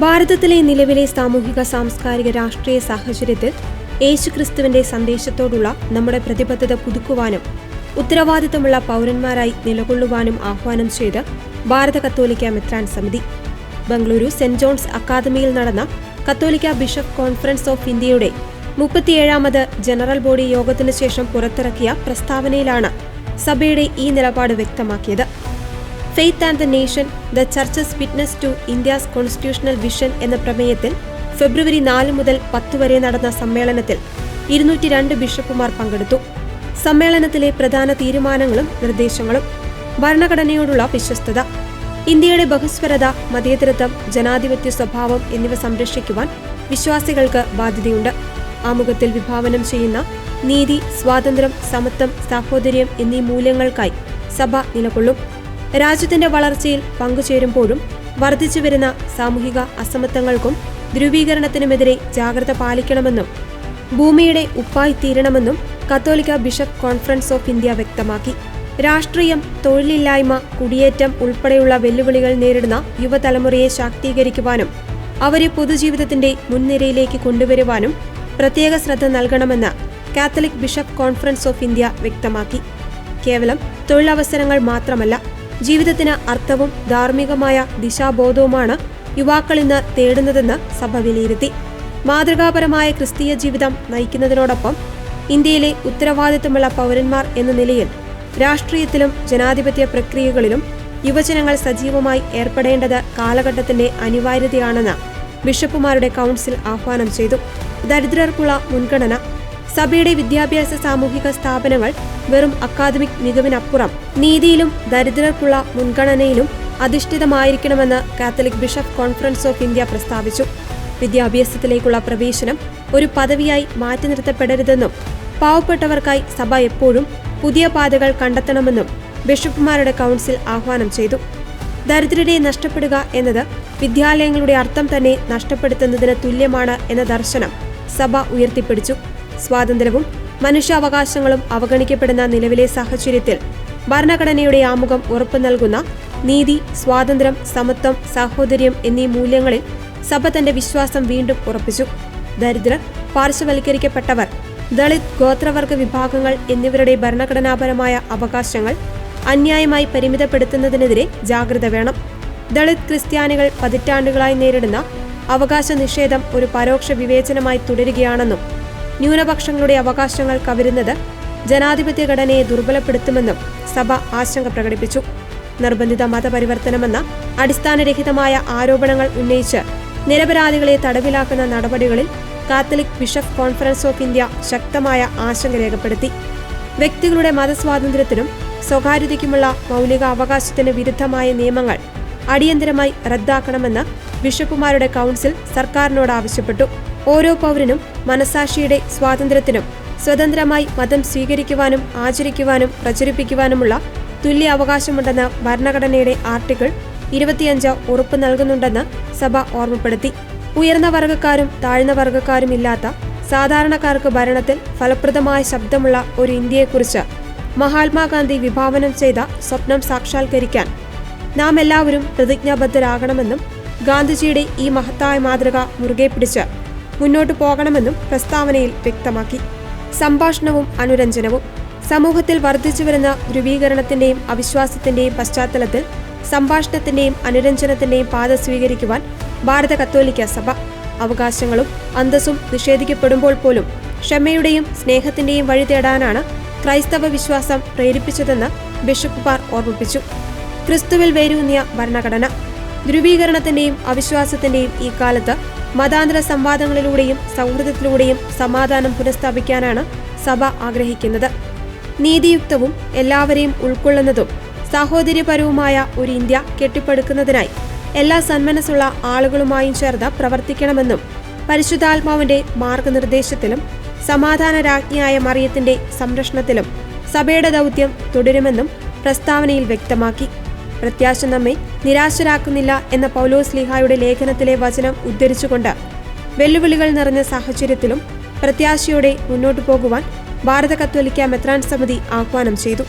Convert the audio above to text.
ഭാരതത്തിലെ നിലവിലെ സാമൂഹിക സാംസ്കാരിക രാഷ്ട്രീയ സാഹചര്യത്തിൽ യേശുക്രിസ്തുവിന്റെ സന്ദേശത്തോടുള്ള നമ്മുടെ പ്രതിബദ്ധത പുതുക്കുവാനും ഉത്തരവാദിത്തമുള്ള പൗരന്മാരായി നിലകൊള്ളുവാനും ആഹ്വാനം ചെയ്ത് ഭാരത കത്തോലിക്ക മെത്രാൻ സമിതി. ബംഗളൂരു സെന്റ് ജോൺസ് അക്കാദമിയിൽ നടന്ന കത്തോലിക്ക ബിഷപ്പ് കോൺഫറൻസ് ഓഫ് ഇന്ത്യയുടെ മുപ്പത്തിയേഴാമത് ജനറൽ ബോഡി യോഗത്തിനു ശേഷം പുറത്തിറക്കിയ പ്രസ്താവനയിലാണ് സഭയുടെ ഈ നിലപാട് വ്യക്തമാക്കിയത്. Faith and the nation the churches witness to India's constitutional vision എന്ന പ്രമേയത്തിൽ ഫെബ്രുവരി നാല് മുതൽ പത്ത് വരെ നടന്ന സമ്മേളനത്തിൽ ഇരുന്നൂറ്റി രണ്ട് ബിഷപ്പുമാർ പങ്കെടുത്തു. സമ്മേളനത്തിലെ പ്രധാന തീരുമാനങ്ങളും നിർദ്ദേശങ്ങളും ഭരണഘടനയോടുള്ള വിശ്വസ്തത ഇന്ത്യയുടെ ബഹുസ്വരത മതേതരത്വം ജനാധിപത്യ സ്വഭാവം എന്നിവ സംരക്ഷിക്കുവാൻ വിശ്വാസികൾക്ക് ബാധ്യതയുണ്ട്. ആമുഖത്തിൽ വിഭാവനം ചെയ്യുന്ന നീതി സ്വാതന്ത്ര്യം സമത്വം സാഹോദര്യം എന്നീ മൂല്യങ്ങൾക്കായി സഭ നിലകൊള്ളും. രാജ്യത്തിന്റെ വളർച്ചയിൽ പങ്കുചേരുമ്പോഴും വർദ്ധിച്ചുവരുന്ന സാമൂഹിക അസമത്വങ്ങൾക്കും ധ്രുവീകരണത്തിനുമെതിരെ ജാഗ്രത പാലിക്കണമെന്നും ഭൂമിയുടെ ഉപ്പായി തീരണമെന്നും കത്തോലിക്ക ബിഷപ്പ് കോൺഫറൻസ് ഓഫ് ഇന്ത്യ വ്യക്തമാക്കി. രാഷ്ട്രീയം തൊഴിലില്ലായ്മ കുടിയേറ്റം ഉൾപ്പെടെയുള്ള വെല്ലുവിളികൾ നേരിടുന്ന യുവതലമുറയെ ശാക്തീകരിക്കുവാനും അവരെ പൊതുജീവിതത്തിന്റെ മുൻനിരയിലേക്ക് കൊണ്ടുവരുവാനും പ്രത്യേക ശ്രദ്ധ നൽകണമെന്ന് Catholic bishop conference of India വ്യക്തമാക്കി. കേവലം തൊഴിലവസരങ്ങൾ മാത്രമല്ല ജീവിതത്തിന് അർത്ഥവും ധാർമ്മികമായ ദിശാബോധവുമാണ് യുവാക്കൾ ഇന്ന് തേടുന്നതെന്ന് സഭ വിലയിരുത്തി. മാതൃകാപരമായ ക്രിസ്തീയ ജീവിതം നയിക്കുന്നതിനോടൊപ്പം ഇന്ത്യയിലെ ഉത്തരവാദിത്തമുള്ള പൗരന്മാർ എന്ന നിലയിൽ രാഷ്ട്രീയത്തിലും ജനാധിപത്യ പ്രക്രിയകളിലും യുവജനങ്ങൾ സജീവമായി ഏർപ്പെടേണ്ടത് കാലഘട്ടത്തിന്റെ അനിവാര്യതയാണെന്ന് ബിഷപ്പുമാരുടെ കൗൺസിൽ ആഹ്വാനം ചെയ്തു. ദരിദ്രർക്കുള്ള മുൻഗണന സഭയുടെ വിദ്യാഭ്യാസ സാമൂഹിക സ്ഥാപനങ്ങൾ വെറും അക്കാദമിക് മികവിനപ്പുറം നീതിയിലും ദരിദ്രർക്കുള്ള മുൻഗണനയിലും അധിഷ്ഠിതമായിരിക്കണമെന്ന് Catholic bishop conference of India പ്രസ്താവിച്ചു. വിദ്യാഭ്യാസത്തിലേക്കുള്ള പ്രവേശനം ഒരു പദവിയായി മാറ്റി നിർത്തപ്പെടരുതെന്നും പാവപ്പെട്ടവർക്കായി സഭ എപ്പോഴും പുതിയ പാതകൾ കണ്ടെത്തണമെന്നും ബിഷപ്പുമാരുടെ കൗൺസിൽ ആഹ്വാനം ചെയ്തു. ദരിദ്രരെ നഷ്ടപ്പെടുക എന്നത് വിദ്യാലയങ്ങളുടെ അർത്ഥം തന്നെ നഷ്ടപ്പെടുത്തുന്നതിന് തുല്യമാണ് എന്ന ദർശനം സഭ ഉയർത്തിപ്പിടിച്ചു. സ്വാതന്ത്ര്യവും മനുഷ്യാവകാശങ്ങളും അവഗണിക്കപ്പെടുന്ന നിലവിലെ സാഹചര്യത്തിൽ ഭരണഘടനയുടെ ആമുഖം ഉറപ്പു നൽകുന്ന നീതി സ്വാതന്ത്ര്യം സമത്വം സാഹോദര്യം എന്നീ മൂല്യങ്ങളിൽ സഭ തന്റെ വിശ്വാസം വീണ്ടും ഉറപ്പിച്ചു. ദരിദ്രർ പാർശ്വവൽക്കരിക്കപ്പെട്ടവർ ദളിത് ഗോത്രവർഗ വിഭാഗങ്ങൾ എന്നിവരുടെ ഭരണഘടനാപരമായ അവകാശങ്ങൾ അന്യായമായി പരിമിതപ്പെടുത്തുന്നതിനെതിരെ ജാഗ്രത വേണം. ദളിത് ക്രിസ്ത്യാനികൾ പതിറ്റാണ്ടുകളായി നേരിടുന്ന അവകാശ നിഷേധം ഒരു പരോക്ഷ വിവേചനമായി തുടരുകയാണെന്നും ന്യൂനപക്ഷങ്ങളുടെ അവകാശങ്ങൾ കവരുന്നത് ജനാധിപത്യ ഘടനയെ ദുർബലപ്പെടുത്തുമെന്നും സഭ ആശങ്ക പ്രകടിപ്പിച്ചു. നിർബന്ധിത മതപരിവർത്തനമെന്ന അടിസ്ഥാനരഹിതമായ ആരോപണങ്ങൾ ഉന്നയിച്ച് നിരപരാധികളെ തടവിലാക്കുന്ന നടപടികളിൽ Catholic bishop conference of India ശക്തമായ ആശങ്ക രേഖപ്പെടുത്തി. വ്യക്തികളുടെ മതസ്വാതന്ത്ര്യത്തിനും സ്വകാര്യതയ്ക്കുമുള്ള മൗലിക അവകാശത്തിന് വിരുദ്ധമായ നിയമങ്ങൾ അടിയന്തരമായി റദ്ദാക്കണമെന്ന് ബിഷപ്പുമാരുടെ കൗൺസിൽ സർക്കാരിനോട് ആവശ്യപ്പെട്ടു. ഓരോ പൗരനും മനസാക്ഷിയുടെ സ്വാതന്ത്ര്യത്തിനും സ്വതന്ത്രമായി മതം സ്വീകരിക്കുവാനും ആചരിക്കുവാനും പ്രചരിപ്പിക്കുവാനുമുള്ള തുല്യ അവകാശമുണ്ടെന്ന ഭരണഘടനയുടെ ആർട്ടിക്കിൾ ഇരുപത്തിയഞ്ച് ഉറപ്പ് നൽകുന്നുണ്ടെന്ന് സഭ ഓർമ്മപ്പെടുത്തി. ഉയർന്ന വർഗക്കാരും താഴ്ന്ന വർഗക്കാരും ഇല്ലാത്ത സാധാരണക്കാർക്ക് ഭരണത്തിൽ ഫലപ്രദമായ ശബ്ദമുള്ള ഒരു ഇന്ത്യയെക്കുറിച്ച് മഹാത്മാഗാന്ധി വിഭാവനം ചെയ്ത സ്വപ്നം സാക്ഷാത്കരിക്കാൻ നാം എല്ലാവരും പ്രതിജ്ഞാബദ്ധരാകണമെന്നും ഗാന്ധിജിയുടെ ഈ മഹത്തായ മാതൃക മുറുകെ പിടിച്ച് മുന്നോട്ടു പോകണമെന്നും പ്രസ്താവനയിൽ വ്യക്തമാക്കി. സംഭാഷണവും അനുരഞ്ജനവും സമൂഹത്തിൽ വർദ്ധിച്ചുവരുന്ന ധ്രുവീകരണത്തിന്റെയും അവിശ്വാസത്തിന്റെയും പശ്ചാത്തലത്തിൽ സംഭാഷണത്തിന്റെയും അനുരഞ്ജനത്തിന്റെയും പാത സ്വീകരിക്കുവാൻ ഭാരത കത്തോലിക്ക സഭ അവകാശങ്ങളും അന്തസ്സും നിഷേധിക്കപ്പെടുമ്പോൾ പോലും ക്ഷമയുടെയും സ്നേഹത്തിന്റെയും വഴി തേടാനാണ് ക്രൈസ്തവ വിശ്വാസം പ്രേരിപ്പിച്ചതെന്ന് ബിഷപ്പുമാർ ഓർമ്മിപ്പിച്ചു. ക്രിസ്തുവിൽ വേരൂന്നിയ ഭരണഘടന ധ്രുവീകരണത്തിന്റെയും അവിശ്വാസത്തിന്റെയും ഈ കാലത്ത് മതാന്തര സംവാദങ്ങളിലൂടെയും സൗഹൃദത്തിലൂടെയും സമാധാനം പുനഃസ്ഥാപിക്കാനാണ് സഭ ആഗ്രഹിക്കുന്നത്. നീതിയുക്തവും എല്ലാവരെയും ഉൾക്കൊള്ളുന്നതും സാഹോദര്യപരവുമായ ഒരു ഇന്ത്യ കെട്ടിപ്പടുക്കുന്നതിനായി എല്ലാ സന്മനസ്സുള്ള ആളുകളുമായും ചേർന്ന് പ്രവർത്തിക്കണമെന്നും പരിശുദ്ധാത്മാവിന്റെ മാർഗനിർദ്ദേശത്തിലും സമാധാന രാജ്ഞിയായ മറിയത്തിന്റെ സംരക്ഷണത്തിലും സഭയുടെ ദൗത്യം തുടരുമെന്നും പ്രസ്താവനയിൽ വ്യക്തമാക്കി. പ്രത്യാശ നമ്മെ നിരാശരാക്കുന്നില്ല എന്ന പൗലോസ് ലിഹായുടെ ലേഖനത്തിലെ വചനം ഉദ്ധരിച്ചുകൊണ്ട് വെല്ലുവിളികൾ നിറഞ്ഞ സാഹചര്യത്തിലും പ്രത്യാശയോടെ മുന്നോട്ടു പോകുവാൻ ഭാരത കത്തോലിക്ക മെത്രാൻ സമിതി ആഹ്വാനം ചെയ്തു.